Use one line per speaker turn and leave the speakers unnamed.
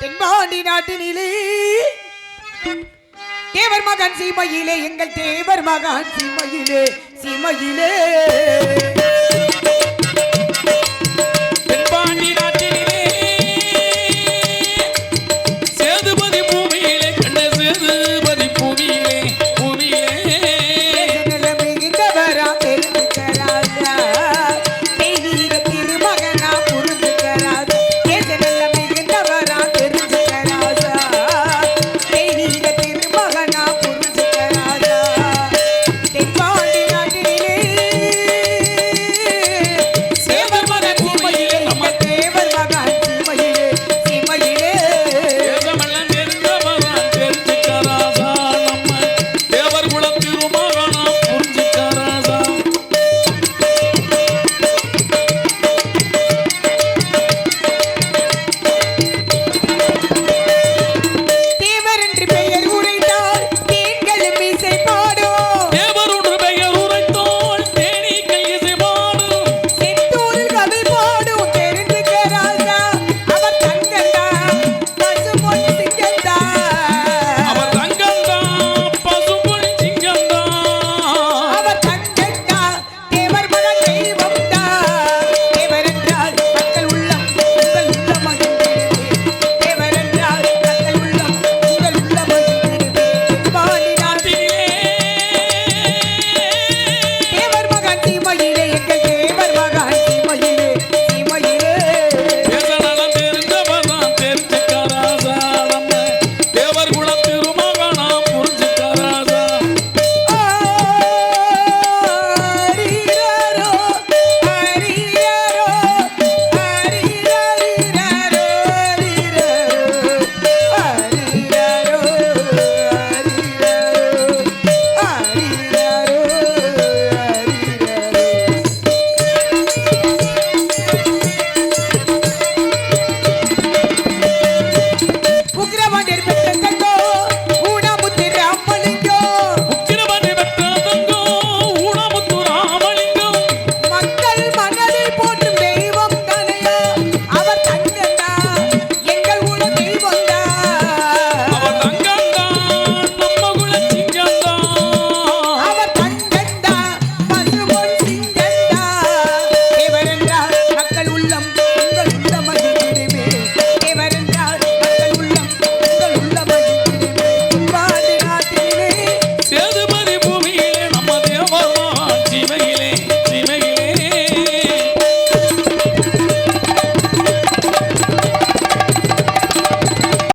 தென்பாண்டி நாட்டினிலே. தேவர் மகன் சீமையிலே எங்கள் தேவர் மகன் சீமையிலே சீமையிலே. Oh my.